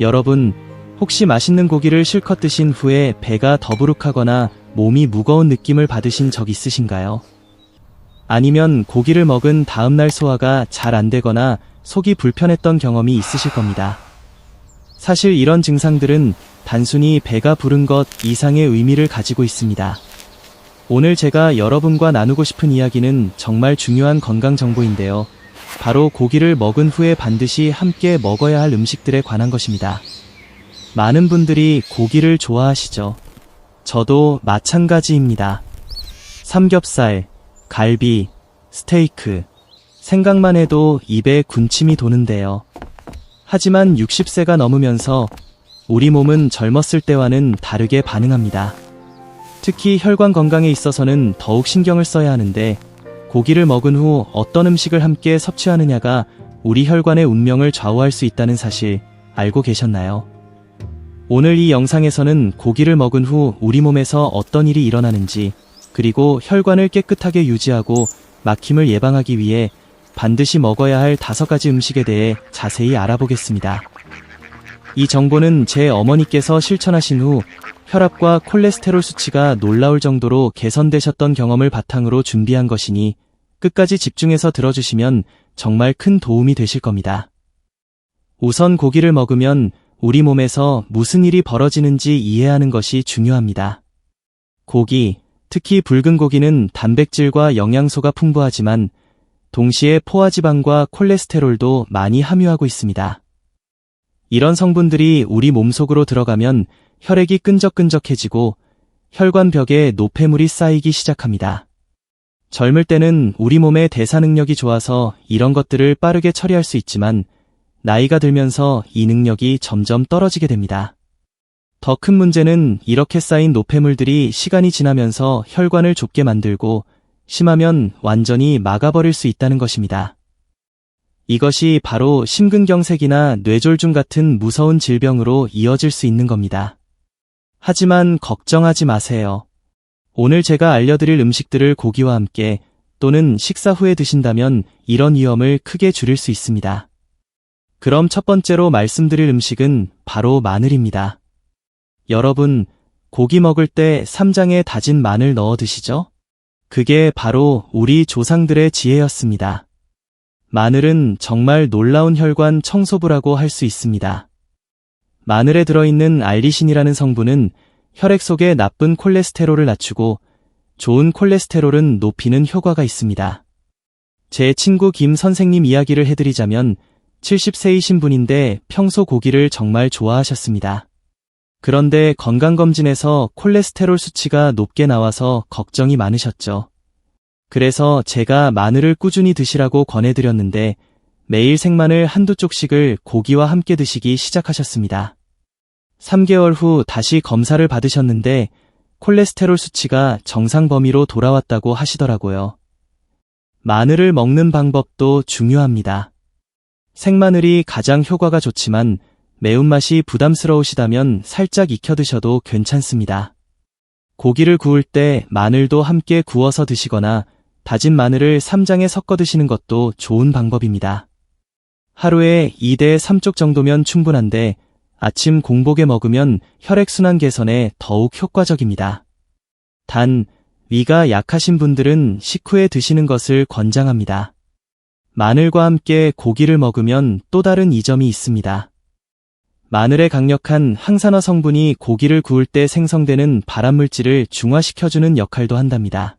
여러분, 혹시 맛있는 고기를 실컷 드신 후에 배가 더부룩하거나 몸이 무거운 느낌을 받으신 적 있으신가요? 아니면 고기를 먹은 다음날 소화가 잘 안 되거나 속이 불편했던 경험이 있으실 겁니다. 사실 이런 증상들은 단순히 배가 부른 것 이상의 의미를 가지고 있습니다. 오늘 제가 여러분과 나누고 싶은 이야기는 정말 중요한 건강 정보인데요. 바로 고기를 먹은 후에 반드시 함께 먹어야 할 음식들에 관한 것입니다. 많은 분들이 고기를 좋아하시죠. 저도 마찬가지입니다. 삼겹살, 갈비, 스테이크. 생각만 해도 입에 군침이 도는데요. 하지만 60세가 넘으면서 우리 몸은 젊었을 때와는 다르게 반응합니다. 특히 혈관 건강에 있어서는 더욱 신경을 써야 하는데 고기를 먹은 후 어떤 음식을 함께 섭취하느냐가 우리 혈관의 운명을 좌우할 수 있다는 사실 알고 계셨나요? 오늘 이 영상에서는 고기를 먹은 후 우리 몸에서 어떤 일이 일어나는지 그리고 혈관을 깨끗하게 유지하고 막힘을 예방하기 위해 반드시 먹어야 할 다섯 가지 음식에 대해 자세히 알아보겠습니다. 이 정보는 제 어머니께서 실천하신 후 혈압과 콜레스테롤 수치가 놀라울 정도로 개선되셨던 경험을 바탕으로 준비한 것이니 끝까지 집중해서 들어주시면 정말 큰 도움이 되실 겁니다. 우선 고기를 먹으면 우리 몸에서 무슨 일이 벌어지는지 이해하는 것이 중요합니다. 고기, 특히 붉은 고기는 단백질과 영양소가 풍부하지만 동시에 포화지방과 콜레스테롤도 많이 함유하고 있습니다. 이런 성분들이 우리 몸속으로 들어가면 혈액이 끈적끈적해지고 혈관 벽에 노폐물이 쌓이기 시작합니다. 젊을 때는 우리 몸의 대사 능력이 좋아서 이런 것들을 빠르게 처리할 수 있지만 나이가 들면서 이 능력이 점점 떨어지게 됩니다. 더 큰 문제는 이렇게 쌓인 노폐물들이 시간이 지나면서 혈관을 좁게 만들고 심하면 완전히 막아버릴 수 있다는 것입니다. 이것이 바로 심근경색이나 뇌졸중 같은 무서운 질병으로 이어질 수 있는 겁니다. 하지만 걱정하지 마세요. 오늘 제가 알려드릴 음식들을 고기와 함께 또는 식사 후에 드신다면 이런 위험을 크게 줄일 수 있습니다. 그럼 첫 번째로 말씀드릴 음식은 바로 마늘입니다. 여러분, 고기 먹을 때 쌈장에 다진 마늘 넣어 드시죠? 그게 바로 우리 조상들의 지혜였습니다. 마늘은 정말 놀라운 혈관 청소부라고 할 수 있습니다. 마늘에 들어있는 알리신이라는 성분은 혈액 속의 나쁜 콜레스테롤을 낮추고 좋은 콜레스테롤은 높이는 효과가 있습니다. 제 친구 김 선생님 이야기를 해드리자면 70세이신 분인데 평소 고기를 정말 좋아하셨습니다. 그런데 건강검진에서 콜레스테롤 수치가 높게 나와서 걱정이 많으셨죠. 그래서 제가 마늘을 꾸준히 드시라고 권해드렸는데 매일 생마늘 한두 쪽씩을 고기와 함께 드시기 시작하셨습니다. 3개월 후 다시 검사를 받으셨는데 콜레스테롤 수치가 정상 범위로 돌아왔다고 하시더라고요. 마늘을 먹는 방법도 중요합니다. 생마늘이 가장 효과가 좋지만 매운맛이 부담스러우시다면 살짝 익혀 드셔도 괜찮습니다. 고기를 구울 때 마늘도 함께 구워서 드시거나 다진 마늘을 쌈장에 섞어 드시는 것도 좋은 방법입니다. 하루에 2대 3쪽 정도면 충분한데 아침 공복에 먹으면 혈액순환 개선에 더욱 효과적입니다. 단, 위가 약하신 분들은 식후에 드시는 것을 권장합니다. 마늘과 함께 고기를 먹으면 또 다른 이점이 있습니다. 마늘의 강력한 항산화 성분이 고기를 구울 때 생성되는 발암물질을 중화시켜주는 역할도 한답니다.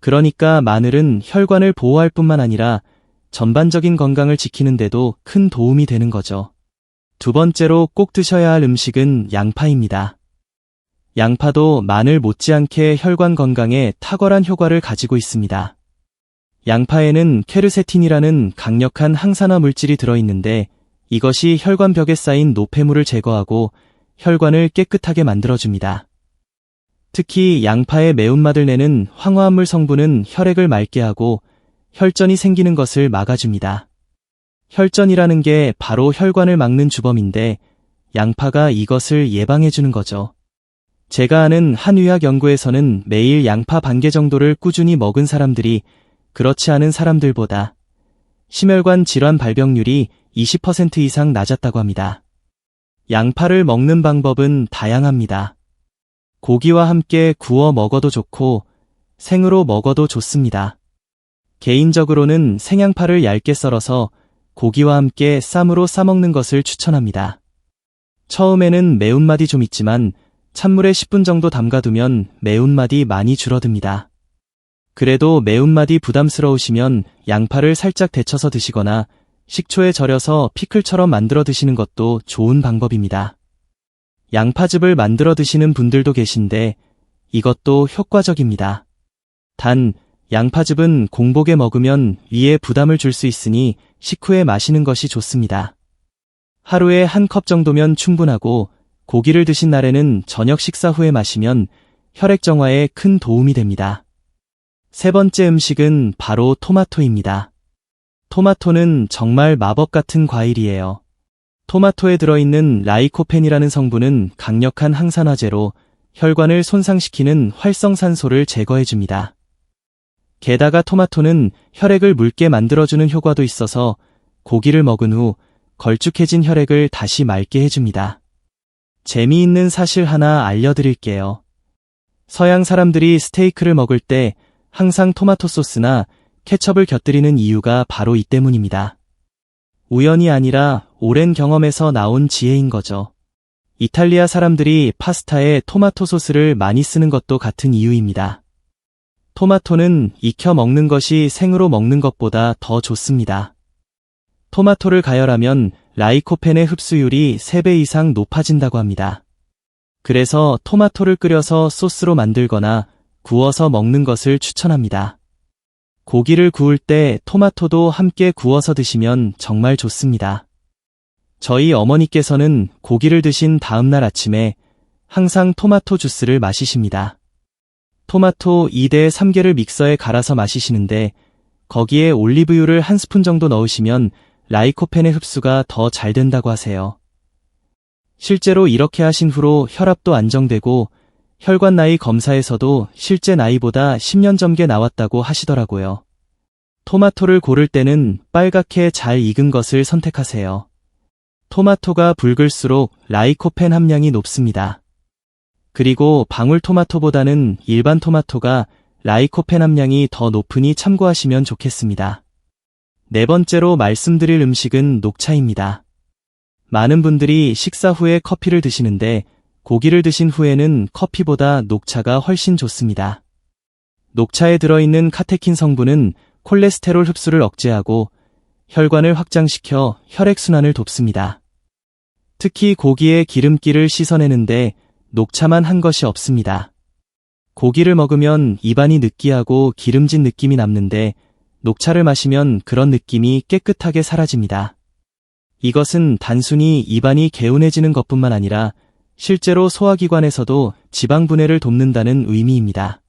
그러니까 마늘은 혈관을 보호할 뿐만 아니라 전반적인 건강을 지키는데도 큰 도움이 되는 거죠. 두 번째로 꼭 드셔야 할 음식은 양파입니다. 양파도 마늘 못지않게 혈관 건강에 탁월한 효과를 가지고 있습니다. 양파에는 케르세틴이라는 강력한 항산화 물질이 들어있는데 이것이 혈관벽에 쌓인 노폐물을 제거하고 혈관을 깨끗하게 만들어줍니다. 특히 양파의 매운맛을 내는 황화합물 성분은 혈액을 맑게 하고 혈전이 생기는 것을 막아줍니다. 혈전이라는 게 바로 혈관을 막는 주범인데 양파가 이것을 예방해주는 거죠. 제가 아는 한 의학 연구에서는 매일 양파 반 개 정도를 꾸준히 먹은 사람들이 그렇지 않은 사람들보다 심혈관 질환 발병률이 20% 이상 낮았다고 합니다. 양파를 먹는 방법은 다양합니다. 고기와 함께 구워 먹어도 좋고 생으로 먹어도 좋습니다. 개인적으로는 생양파를 얇게 썰어서 고기와 함께 쌈으로 싸먹는 것을 추천합니다. 처음에는 매운맛이 좀 있지만 찬물에 10분 정도 담가두면 매운맛이 많이 줄어듭니다. 그래도 매운맛이 부담스러우시면 양파를 살짝 데쳐서 드시거나 식초에 절여서 피클처럼 만들어 드시는 것도 좋은 방법입니다. 양파즙을 만들어 드시는 분들도 계신데 이것도 효과적입니다. 단, 양파즙은 공복에 먹으면 위에 부담을 줄 수 있으니 식후에 마시는 것이 좋습니다. 하루에 한 컵 정도면 충분하고 고기를 드신 날에는 저녁 식사 후에 마시면 혈액 정화에 큰 도움이 됩니다. 세 번째 음식은 바로 토마토입니다. 토마토는 정말 마법 같은 과일이에요. 토마토에 들어있는 라이코펜이라는 성분은 강력한 항산화제로 혈관을 손상시키는 활성산소를 제거해줍니다. 게다가 토마토는 혈액을 묽게 만들어주는 효과도 있어서 고기를 먹은 후 걸쭉해진 혈액을 다시 맑게 해줍니다. 재미있는 사실 하나 알려드릴게요. 서양 사람들이 스테이크를 먹을 때 항상 토마토 소스나 케첩을 곁들이는 이유가 바로 이 때문입니다. 우연이 아니라 오랜 경험에서 나온 지혜인 거죠. 이탈리아 사람들이 파스타에 토마토 소스를 많이 쓰는 것도 같은 이유입니다. 토마토는 익혀 먹는 것이 생으로 먹는 것보다 더 좋습니다. 토마토를 가열하면 라이코펜의 흡수율이 3배 이상 높아진다고 합니다. 그래서 토마토를 끓여서 소스로 만들거나 구워서 먹는 것을 추천합니다. 고기를 구울 때 토마토도 함께 구워서 드시면 정말 좋습니다. 저희 어머니께서는 고기를 드신 다음날 아침에 항상 토마토 주스를 마시십니다. 토마토 2대 3개를 믹서에 갈아서 마시시는데 거기에 올리브유를 한 스푼 정도 넣으시면 라이코펜의 흡수가 더 잘 된다고 하세요. 실제로 이렇게 하신 후로 혈압도 안정되고 혈관 나이 검사에서도 실제 나이보다 10년 전게 나왔다고 하시더라고요. 토마토를 고를 때는 빨갛게 잘 익은 것을 선택하세요. 토마토가 붉을수록 라이코펜 함량이 높습니다. 그리고 방울토마토보다는 일반 토마토가 라이코펜 함량이 더 높으니 참고하시면 좋겠습니다. 네 번째로 말씀드릴 음식은 녹차입니다. 많은 분들이 식사 후에 커피를 드시는데 고기를 드신 후에는 커피보다 녹차가 훨씬 좋습니다. 녹차에 들어있는 카테킨 성분은 콜레스테롤 흡수를 억제하고 혈관을 확장시켜 혈액순환을 돕습니다. 특히 고기의 기름기를 씻어내는데 녹차만 한 것이 없습니다. 고기를 먹으면 입안이 느끼하고 기름진 느낌이 남는데 녹차를 마시면 그런 느낌이 깨끗하게 사라집니다. 이것은 단순히 입안이 개운해지는 것뿐만 아니라 실제로 소화기관에서도 지방 분해를 돕는다는 의미입니다.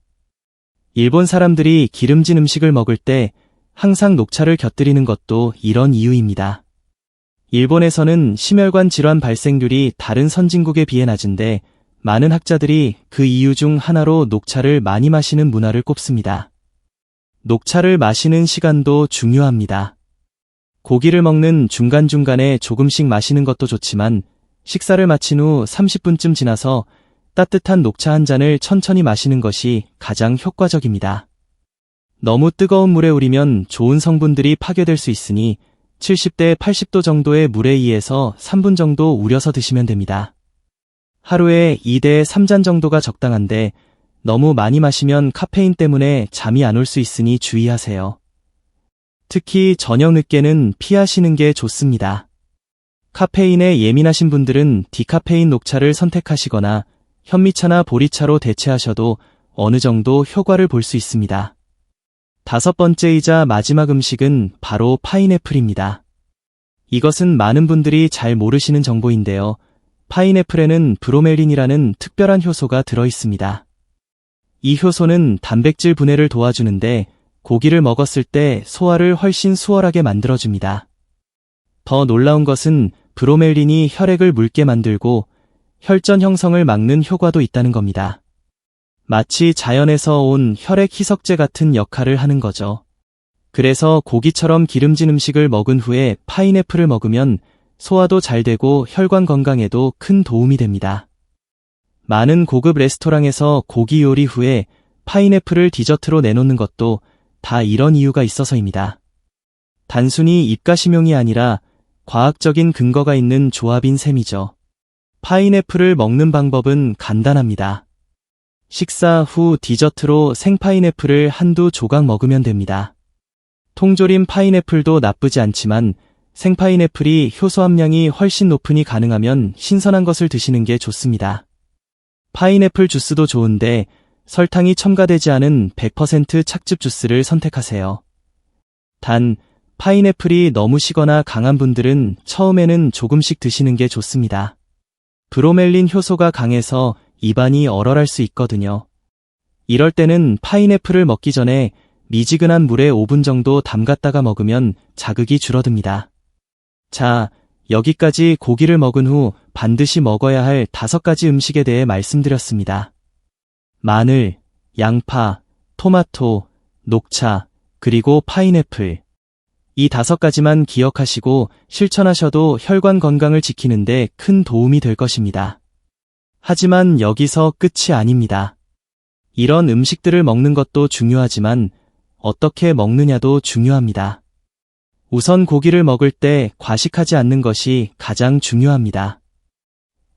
일본 사람들이 기름진 음식을 먹을 때 항상 녹차를 곁들이는 것도 이런 이유입니다. 일본에서는 심혈관 질환 발생률이 다른 선진국에 비해 낮은데 많은 학자들이 그 이유 중 하나로 녹차를 많이 마시는 문화를 꼽습니다. 녹차를 마시는 시간도 중요합니다. 고기를 먹는 중간중간에 조금씩 마시는 것도 좋지만 식사를 마친 후 30분쯤 지나서 따뜻한 녹차 한 잔을 천천히 마시는 것이 가장 효과적입니다. 너무 뜨거운 물에 우리면 좋은 성분들이 파괴될 수 있으니 70대 80도 정도의 물에 의해서 3분 정도 우려서 드시면 됩니다. 하루에 2대 3잔 정도가 적당한데 너무 많이 마시면 카페인 때문에 잠이 안 올 수 있으니 주의하세요. 특히 저녁 늦게는 피하시는 게 좋습니다. 카페인에 예민하신 분들은 디카페인 녹차를 선택하시거나 현미차나 보리차로 대체하셔도 어느 정도 효과를 볼 수 있습니다. 다섯 번째이자 마지막 음식은 바로 파인애플입니다. 이것은 많은 분들이 잘 모르시는 정보인데요. 파인애플에는 브로멜린이라는 특별한 효소가 들어 있습니다. 이 효소는 단백질 분해를 도와주는데 고기를 먹었을 때 소화를 훨씬 수월하게 만들어줍니다. 더 놀라운 것은 브로멜린이 혈액을 묽게 만들고 혈전 형성을 막는 효과도 있다는 겁니다. 마치 자연에서 온 혈액 희석제 같은 역할을 하는 거죠. 그래서 고기처럼 기름진 음식을 먹은 후에 파인애플을 먹으면 소화도 잘 되고 혈관 건강에도 큰 도움이 됩니다. 많은 고급 레스토랑에서 고기 요리 후에 파인애플을 디저트로 내놓는 것도 다 이런 이유가 있어서입니다. 단순히 입가심용이 아니라 과학적인 근거가 있는 조합인 셈이죠. 파인애플을 먹는 방법은 간단합니다. 식사 후 디저트로 생파인애플을 한두 조각 먹으면 됩니다. 통조림 파인애플도 나쁘지 않지만 생파인애플이 효소 함량이 훨씬 높으니 가능하면 신선한 것을 드시는 게 좋습니다. 파인애플 주스도 좋은데 설탕이 첨가되지 않은 100% 착즙 주스를 선택하세요. 단, 파인애플이 너무 시거나 강한 분들은 처음에는 조금씩 드시는 게 좋습니다. 브로멜린 효소가 강해서 입안이 얼얼할 수 있거든요. 이럴 때는 파인애플을 먹기 전에 미지근한 물에 5분 정도 담갔다가 먹으면 자극이 줄어듭니다. 자, 여기까지 고기를 먹은 후 반드시 먹어야 할 다섯 가지 음식에 대해 말씀드렸습니다. 마늘, 양파, 토마토, 녹차, 그리고 파인애플. 이 다섯 가지만 기억하시고 실천하셔도 혈관 건강을 지키는데 큰 도움이 될 것입니다. 하지만 여기서 끝이 아닙니다. 이런 음식들을 먹는 것도 중요하지만 어떻게 먹느냐도 중요합니다. 우선 고기를 먹을 때 과식하지 않는 것이 가장 중요합니다.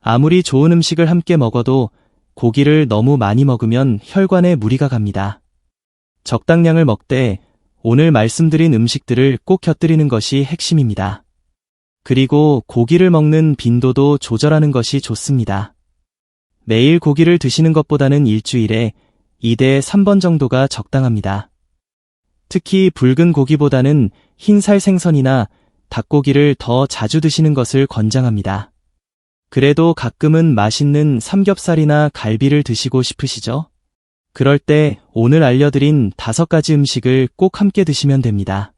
아무리 좋은 음식을 함께 먹어도 고기를 너무 많이 먹으면 혈관에 무리가 갑니다. 적당량을 먹되 오늘 말씀드린 음식들을 꼭 곁들이는 것이 핵심입니다. 그리고 고기를 먹는 빈도도 조절하는 것이 좋습니다. 매일 고기를 드시는 것보다는 일주일에 2대 3번 정도가 적당합니다. 특히 붉은 고기보다는 흰살 생선이나 닭고기를 더 자주 드시는 것을 권장합니다. 그래도 가끔은 맛있는 삼겹살이나 갈비를 드시고 싶으시죠? 그럴 때 오늘 알려드린 다섯 가지 음식을 꼭 함께 드시면 됩니다.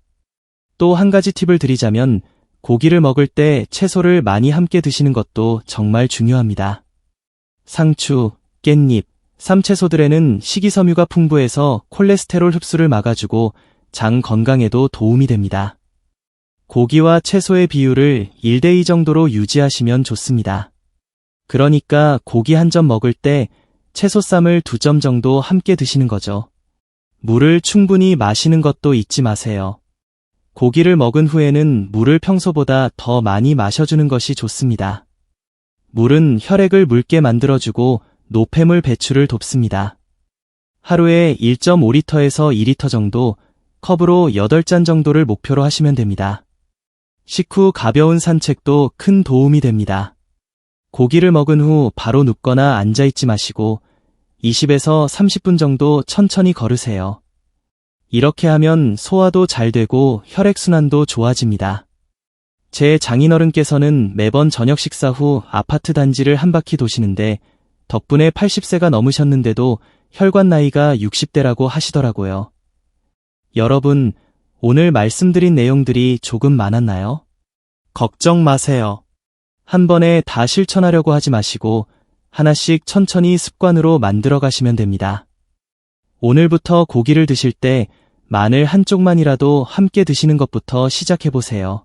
또 한 가지 팁을 드리자면 고기를 먹을 때 채소를 많이 함께 드시는 것도 정말 중요합니다. 상추, 깻잎, 삼채소들에는 식이섬유가 풍부해서 콜레스테롤 흡수를 막아주고 장 건강에도 도움이 됩니다. 고기와 채소의 비율을 1대2 정도로 유지하시면 좋습니다. 그러니까 고기 한 점 먹을 때 채소쌈을 두 점 정도 함께 드시는 거죠. 물을 충분히 마시는 것도 잊지 마세요. 고기를 먹은 후에는 물을 평소보다 더 많이 마셔주는 것이 좋습니다. 물은 혈액을 묽게 만들어주고 노폐물 배출을 돕습니다. 하루에 1.5리터에서 2리터 정도 컵으로 8잔 정도를 목표로 하시면 됩니다. 식후 가벼운 산책도 큰 도움이 됩니다. 고기를 먹은 후 바로 눕거나 앉아있지 마시고 20에서 30분 정도 천천히 걸으세요. 이렇게 하면 소화도 잘 되고 혈액순환도 좋아집니다. 제 장인어른께서는 매번 저녁 식사 후 아파트 단지를 한 바퀴 도시는데 덕분에 80세가 넘으셨는데도 혈관 나이가 60대라고 하시더라고요. 여러분, 오늘 말씀드린 내용들이 조금 많았나요? 걱정 마세요. 한 번에 다 실천하려고 하지 마시고 하나씩 천천히 습관으로 만들어 가시면 됩니다. 오늘부터 고기를 드실 때 마늘 한쪽만이라도 함께 드시는 것부터 시작해 보세요.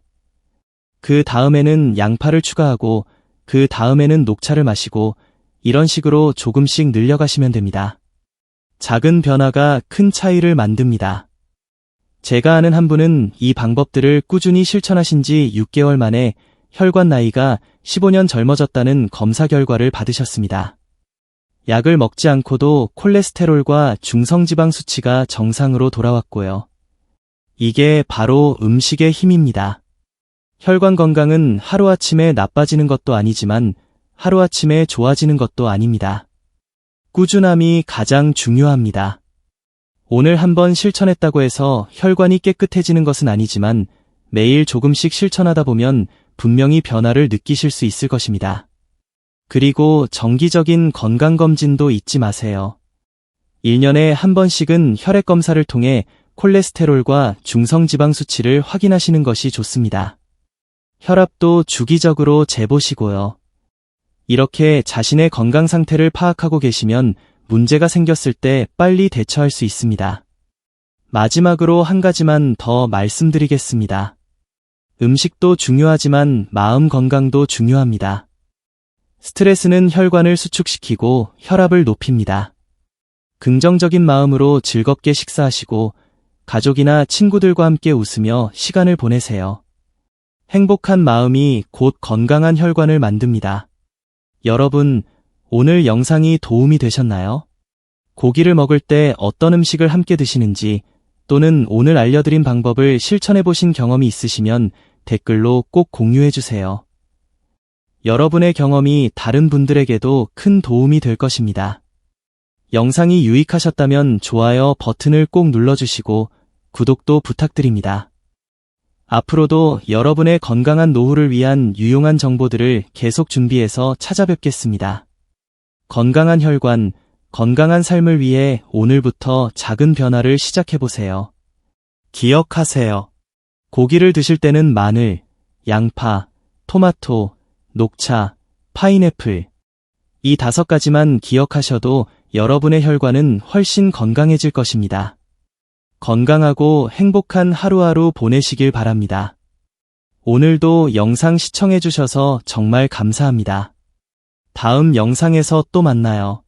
그 다음에는 양파를 추가하고 그 다음에는 녹차를 마시고 이런 식으로 조금씩 늘려가시면 됩니다. 작은 변화가 큰 차이를 만듭니다. 제가 아는 한 분은 이 방법들을 꾸준히 실천하신 지 6개월 만에 혈관 나이가 15년 젊어졌다는 검사 결과를 받으셨습니다. 약을 먹지 않고도 콜레스테롤과 중성지방 수치가 정상으로 돌아왔고요. 이게 바로 음식의 힘입니다. 혈관 건강은 하루아침에 나빠지는 것도 아니지만 하루아침에 좋아지는 것도 아닙니다. 꾸준함이 가장 중요합니다. 오늘 한번 실천했다고 해서 혈관이 깨끗해지는 것은 아니지만 매일 조금씩 실천하다 보면 분명히 변화를 느끼실 수 있을 것입니다. 그리고 정기적인 건강검진도 잊지 마세요. 1년에 한 번씩은 혈액 검사를 통해 콜레스테롤과 중성지방 수치를 확인하시는 것이 좋습니다. 혈압도 주기적으로 재보시고요. 이렇게 자신의 건강 상태를 파악하고 계시면 문제가 생겼을 때 빨리 대처할 수 있습니다. 마지막으로 한 가지만 더 말씀드리겠습니다. 음식도 중요하지만 마음 건강도 중요합니다. 스트레스는 혈관을 수축시키고 혈압을 높입니다. 긍정적인 마음으로 즐겁게 식사하시고 가족이나 친구들과 함께 웃으며 시간을 보내세요. 행복한 마음이 곧 건강한 혈관을 만듭니다. 여러분, 오늘 영상이 도움이 되셨나요? 고기를 먹을 때 어떤 음식을 함께 드시는지 또는 오늘 알려드린 방법을 실천해 보신 경험이 있으시면 댓글로 꼭 공유해 주세요. 여러분의 경험이 다른 분들에게도 큰 도움이 될 것입니다. 영상이 유익하셨다면 좋아요 버튼을 꼭 눌러주시고 구독도 부탁드립니다. 앞으로도 여러분의 건강한 노후를 위한 유용한 정보들을 계속 준비해서 찾아뵙겠습니다. 건강한 혈관, 건강한 삶을 위해 오늘부터 작은 변화를 시작해보세요. 기억하세요. 고기를 드실 때는 마늘, 양파, 토마토, 녹차, 파인애플. 이 다섯 가지만 기억하셔도 여러분의 혈관은 훨씬 건강해질 것입니다. 건강하고 행복한 하루하루 보내시길 바랍니다. 오늘도 영상 시청해주셔서 정말 감사합니다. 다음 영상에서 또 만나요.